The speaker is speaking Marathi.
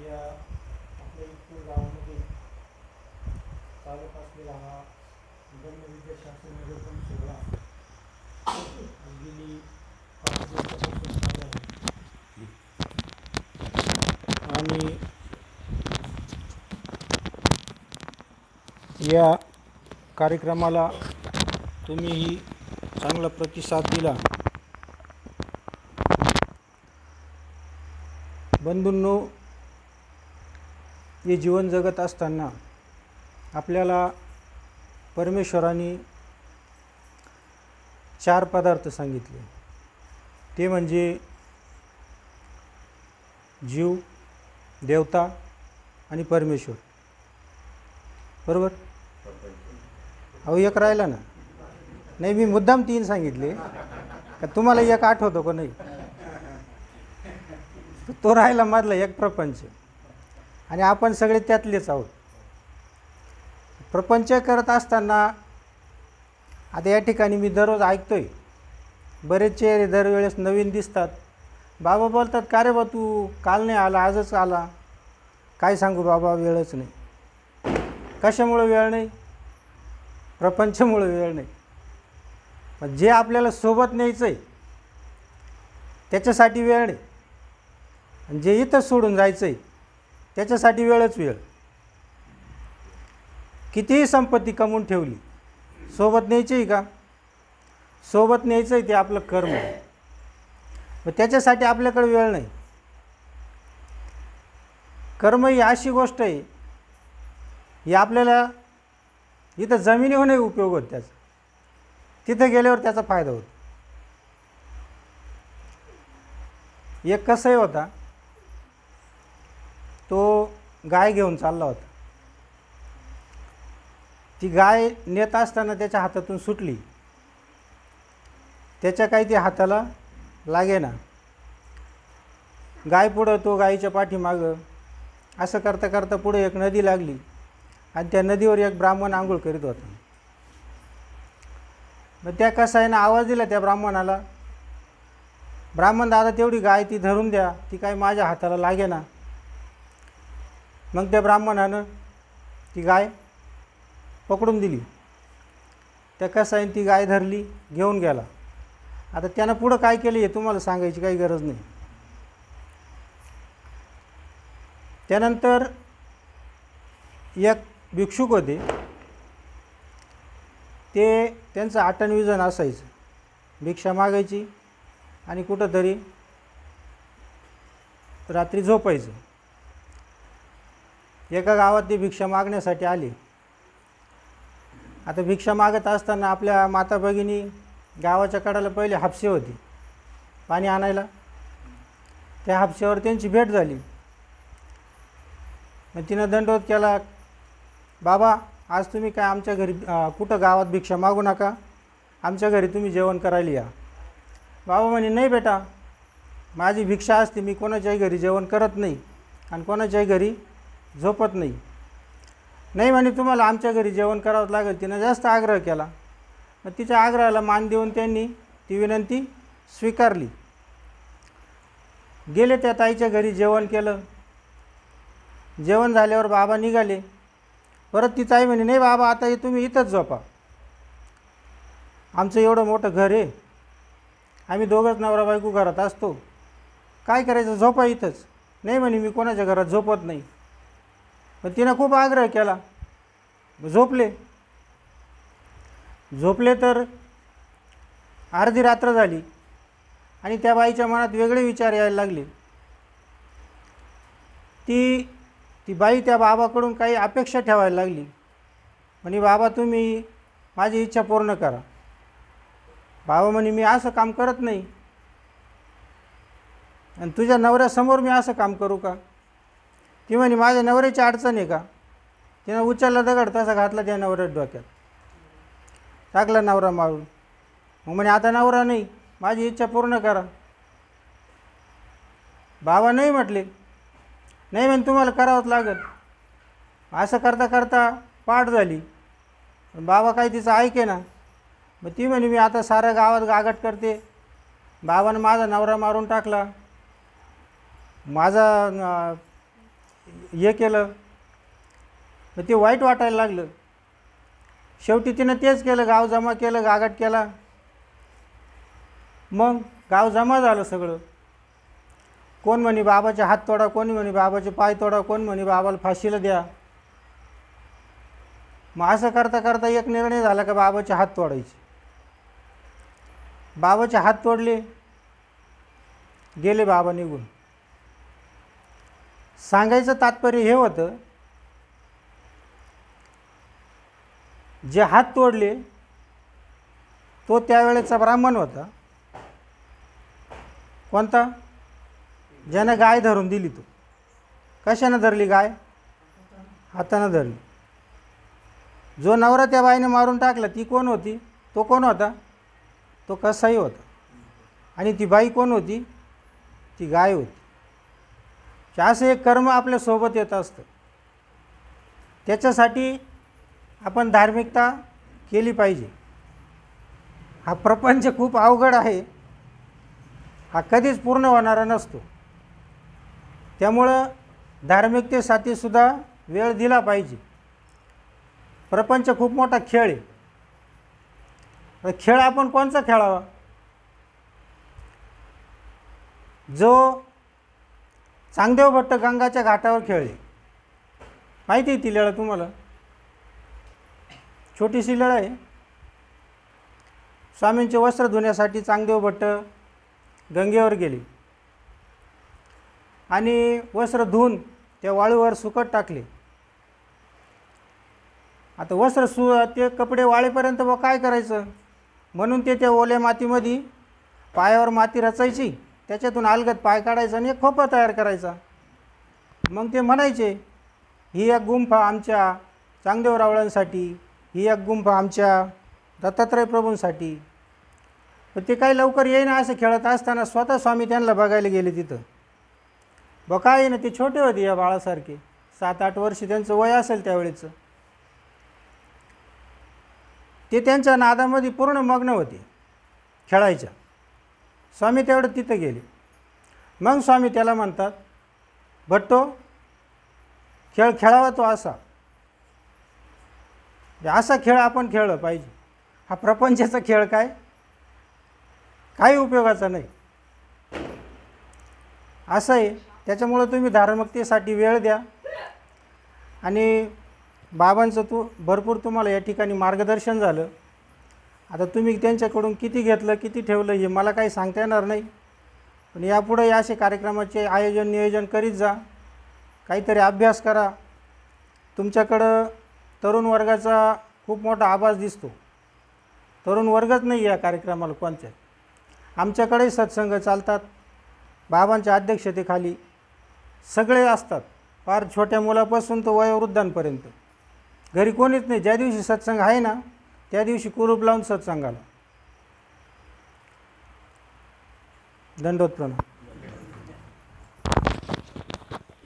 या आपल्या इथपूर गावामध्ये चालत असलेला हा ब्रह्मविद्या शास्त्र निरूपण सोहळा गेली पाच दिवसापासून चालू आहे. आणि या कार्यक्रमाला तुम्हीही चांगला प्रतिसाद दिला. बंधूंनो हे जीवन जगत असताना आपल्याला परमेश्वराने चार पदार्थ सांगितले. ते म्हणजे जीव देवता आणि परमेश्वर. बरोबर? अहो एक राहिला ना. नाही मी मुद्दाम तीन सांगितले. का तुम्हाला एक आठवतो का नाही? तर तो राहिला मधला एक प्रपंच. आणि आपण सगळे त्यातलेच आहोत. प्रपंच करत असताना आता या ठिकाणी मी दररोज ऐकतो आहे बरेच चेहरे दरवेळेस नवीन दिसतात. बाबा बोलतात का रे बा तू? काल नाही आला आजच आला. काय सांगू बाबा वेळच नाही. कशामुळं वेळ नाही? प्रपंचमुळं वेळ नाही. पण जे आपल्याला सोबत न्यायचं आहे त्याच्यासाठी वेळ नाही. आणि जे इथं सोडून जायचं आहे त्याच्यासाठी वेळच वेळ. कितीही संपत्ती कमवून ठेवली सोबत न्यायची आहे का? सोबत न्यायचं आहे ते आपलं कर्म. मग त्याच्यासाठी आपल्याकडे वेळ नाही. कर्म ही अशी गोष्ट आहे ही आपल्याला इथं जमिनीहूनही उपयोग होत त्याचा. तिथं गेल्यावर त्याचा फायदा होतो. एक कसंही होता तो गाय घेऊन चालला होता. ती गाय नेत असताना त्याच्या हातातून सुटली. त्याच्या काही ती हाताला लागे ना गाय पुढं तो गायीच्या पाठीमागं असं करता करता पुढे एक नदी लागली आणि त्या नदीवर एक ब्राह्मण आंघोळ करीत होता. मग त्या कसायनं आवाज दिला त्या ब्राह्मणाला ब्राह्मण दादा तेवढी गाय ती धरून द्या ती काय माझ्या हाताला लागे ना मग त्या ब्राह्मणानं ती गाय पकडून दिली. त्या कसाईन ती गाय धरली घेऊन गेला. आता त्यानं पुढं काय केलं हे तुम्हाला सांगायची काही गरज नाही. त्यानंतर एक भिक्षुक होते. ते त्यांचं आटण विजन असायचं. भिक्षा मागायची आणि कुठंतरी रात्री झोपायचं. एका गावात ती भिक्षा मागण्यासाठी आली. आता भिक्षा मागत असताना आपल्या माता भगिनी गावाच्या कडाला पहिले हापसे होती पाणी आणायला. त्या हापशावर त्यांची भेट झाली. मग तिनं दंडवत केला बाबा आज तुम्ही काय आमच्या घरी कुठं गावात भिक्षा मागू नका? आमच्या घरी तुम्ही जेवण करायला या. बाबा म्हणे नाही बेटा. माझी भिक्षा असते मी कोणाच्याही घरी जेवण करत नाही. आणि कोणाच्याही घरी झोपत नाही. नाही म्हणे तुम्हाला आमच्या घरी जेवण करावं लागेल. तिनं जास्त आग्रह केला. मग तिच्या आग्रहाला मान देऊन त्यांनी ती विनंती स्वीकारली. गेले त्या ताईच्या घरी जेवण केलं. जेवण झाल्यावर बाबा निघाले. परत ती ताई म्हणे नाही बाबा आता तुम्ही इथंच झोपा. आमचं एवढं मोठं घर आहे. आम्ही दोघंच नवरा बायको घरात असतो. काय करायचं? झोपा इथंच. नाही म्हणे मी कोणाच्या घरात झोपत नाही. पण तिनं खूप आग्रह केला. झोपले. झोपले तर अर्धी रात्र झाली आणि त्या बाईच्या मनात वेगळे विचार यायला लागले. ती ती बाई त्या बाबाकडून काही अपेक्षा ठेवायला लागली. म्हणे बाबा तुम्ही माझी इच्छा पूर्ण करा. बाबा म्हणे मी असं काम करत नाही. आणि तुझ्या नवऱ्यासमोर मी असं काम करू का? ती म्हणे माझ्या नवऱ्याची अडचण आहे का? तिनं उचलला दगड तसा घातला त्या नवऱ्यात डोक्यात. टाकला नवरा मारून. मग म्हणे आता नवरा नाही माझी इच्छा पूर्ण करा. बाबा नाही म्हटले. नाही म्हणे तुम्हाला करावंच लागेल. असं करता करता पाठ झाली. पण बाबा काही तिचं ऐके ना. मग ती म्हणे मी आता साऱ्या गावात गागाट करते. बाबानं माझा नवरा मारून टाकला. माझा हे केलं. मग ते वाईट वाटायला लागलं. शेवटी तिनं तेच केलं गाव जमा केलं गागाट केला. मग गाव जमा झालं सगळं. कोण म्हणे बाबाचे हात तोडा कोणी म्हणे बाबाचे पाय तोडा कोण म्हणे बाबाला फाशीला द्या. मग असं करता करता एक निर्णय झाला का बाबाचे हात तोडायचे. बाबाचे हात तोडले गेले बाबा निघून. सांगायचं तात्पर्य हे होतं जे हात तोडले तो त्यावेळेचा ब्राह्मण होता. कोणता? ज्यानं गाय धरून दिली तो. कशानं धरली गाय? हातानं धरली. जो नवरा त्या बाईने मारून टाकला ती कोण होती? तो कोण होता? तो कसाही होता. आणि ती बाई कोण होती? ती गाय होती. हे असं एक कर्म आपल्यासोबत येत असतं. त्याच्यासाठी आपण धार्मिकता केली पाहिजे. हा प्रपंच खूप अवघड आहे. हा कधीच पूर्ण होणारा नसतो. त्यामुळं धार्मिकतेसाठी सुद्धा वेळ दिला पाहिजे. प्रपंच खूप मोठा खेळ आहे. खेळ आपण कोणचा खेळावा? जो चांगदेव भट्ट गंगाच्या घाटावर खेळले. माहिती आहे ती लढा तुम्हाला? छोटीशी लढाई आहे. स्वामींचे वस्त्र धुण्यासाठी चांगदेव भट्ट गंगेवर गेले. आणि वस्त्र धुवून त्या वाळूवर सुकट टाकले. आता वस्त्र सु ते कपडे वाळेपर्यंत व काय करायचं? म्हणून ते त्या ओल्या मातीमध्ये पायावर माती रचायची. त्याच्यातून अलगद पाय काढायचा आणि एक खोपा तयार करायचा. मग ते म्हणायचे ही एक गुंफा आमच्या चांगदेव रावळांसाठी ही एक गुंफा आमच्या दत्तात्रय प्रभूंसाठी. पण ते काही लवकर येईना असं खेळत असताना स्वतः स्वामी त्यांना बघायला गेले तिथं. बघ काय ना ते छोटे होते या बाळासारखे. सात आठ वर्ष त्यांचं वय असेल त्यावेळेचं. ते त्यांच्या नादामध्ये पूर्ण मग्न होते खेळायच्या. स्वामी तेवढं तिथं गेले. मग स्वामी त्याला म्हणतात भट्टो खेळ खेळावा तो असा. असा खेळ आपण खेळलं पाहिजे. हा प्रपंचाचा खेळ काय? काही उपयोगाचा नाही. असं आहे. त्याच्यामुळं तुम्ही धार्मिकतेसाठी वेळ द्या. आणि बाबांचं तू भरपूर तुम्हाला या ठिकाणी मार्गदर्शन झालं. आता तुम्ही त्यांच्याकडून किती घेतलं किती ठेवलं हे मला काही सांगता येणार नाही. पण यापुढे या असे कार्यक्रमाचे आयोजन नियोजन करीत जा. काहीतरी अभ्यास करा. तुमच्याकडं तरुण वर्गाचा खूप मोठा आभास दिसतो. तरुण वर्गच नाही या कार्यक्रमाला कोणत्या आमच्याकडे सत्संग चालतात. बाबांच्या अध्यक्षतेखाली सगळे असतात. फार छोट्या मुलापासून तर वयोवृद्धांपर्यंत. घरी कोणीच नाही. ज्या दिवशी सत्संग आहे ना त्या दिवशी कुरूप लावून सत्संगाला. दंडोत प्रणाम